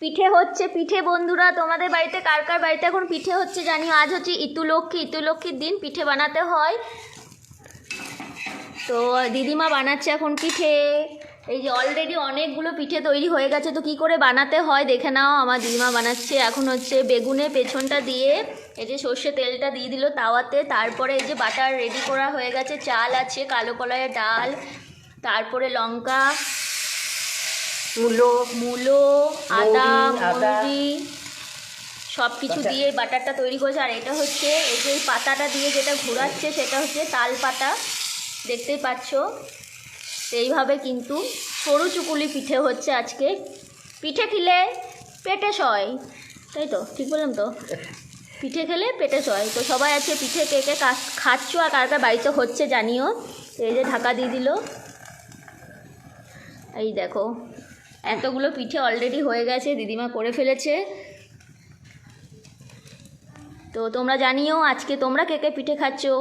পিঠে হচ্ছে, পিঠে বন্ধুরা, তোমাদের বাড়িতে কার কার বাড়িতে এখন পিঠে হচ্ছে জানি আজ হচ্ছে ইতুলক্ষ্মী, ইতুলক্ষ্মীর দিন, পিঠে বানাতে হয়। তো দিদিমা বানাচ্ছে এখন পিঠে। এই যে অলরেডি অনেকগুলো পিঠে তৈরি হয়ে গেছে, তো কি করে বানাতে হয় দেখে নাও। আমার দিদিমা বানাচ্ছে এখন হচ্ছে বেগুনে পেছনটা দিয়ে, এই যে সর্ষে তেলটা দিয়ে দিল তাওয়াতে। তারপরে এই যে বাটার রেডি করা হয়ে গেছে, চাল আছে, কালো কলাইয়ের ডাল, তারপরে লঙ্কা তুলো মূলো আদা মৌরি, সব কিছু দিয়ে বাটারটা তৈরি করেছে আর এটা হচ্ছে এই যে পাতাটা দিয়ে যেটা ঘোরাচ্ছে সেটা হচ্ছে তাল পাতা। দেখতেই পাচ্ছ? তো এইভাবে কিন্তু সরু চুকুলি পিঠে হচ্ছে আজকে। পিঠে খেলে পেটে সয়। তাই তো? ঠিক বললাম তো? পিঠে খেলে পেটে সয়। তো সবাই আছে পিঠে কে কে কা- খাচ্ছ আর কার কার বাড়িতে হচ্ছে জানিও। এই যে ঢাকা দিয়ে দিল। এই দেখো। এতগুলো পিঠে অলরেডি হয়ে গেছে, দিদিমা করে ফেলেছে। তো তোমরা জানিও আজকে তোমরা কে কে পিঠে খাচ্ছো?